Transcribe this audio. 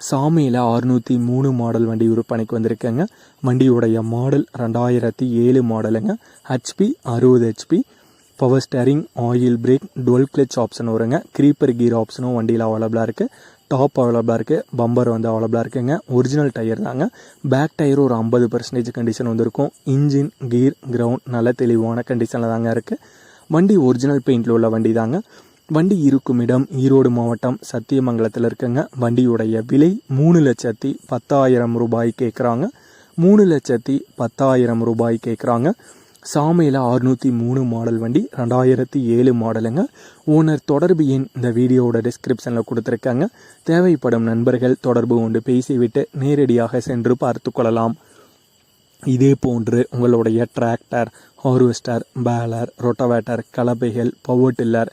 சாமியில் அறுநூற்றி மூணு மாடல் வண்டி விற்பனைக்கு வந்திருக்கேங்க. வண்டியுடைய மாடல் ரெண்டாயிரத்தி ஏழு மாடலுங்க. ஹெச்பி அறுபது HP power steering oil brake dual clutch option வருங்க. க்ரீப்பர் கீர் ஆப்ஷனும் வண்டியில் அவைலபிளாக இருக்குது டாப் அவைலபிளாக இருக்குது பம்பர் வந்து அவைலபிளாக இருக்குங்க. ஒரிஜினல் டயர் தாங்க. பேக் டயர் ஒரு ஐம்பது பர்சன்டேஜ் கண்டிஷன் வந்திருக்கும். இன்ஜின் கீர் கிரவுண்ட் நல்ல தெளிவான கண்டிஷனில் தாங்க இருக்குது வண்டி ஒரிஜினல் பெயிண்டில் உள்ள வண்டி தாங்க வண்டி இருக்கும் இடம் ஈரோடு மாவட்டம் சத்தியமங்கலத்தில் இருக்குங்க. வண்டியுடைய விலை மூணு லட்சத்தி பத்தாயிரம் ரூபாய் கேட்குறாங்க மூணு லட்சத்தி பத்தாயிரம் ரூபாய் கேட்குறாங்க சாமியில் அறுநூற்றி மூணு மாடல் வண்டி ரெண்டாயிரத்தி ஏழு மாடலுங்க. ஓனர் தொடர்பு எண் இந்த வீடியோவோட டிஸ்கிரிப்ஷனில் கொடுத்துருக்காங்க. தேவைப்படும் நண்பர்கள் தொடர்பு கொண்டு பேசிவிட்டு நேரடியாக சென்று பார்த்து கொள்ளலாம். இதே போன்று உங்களுடைய tractor harvester baler rotavator கலப்பைகள் power tiller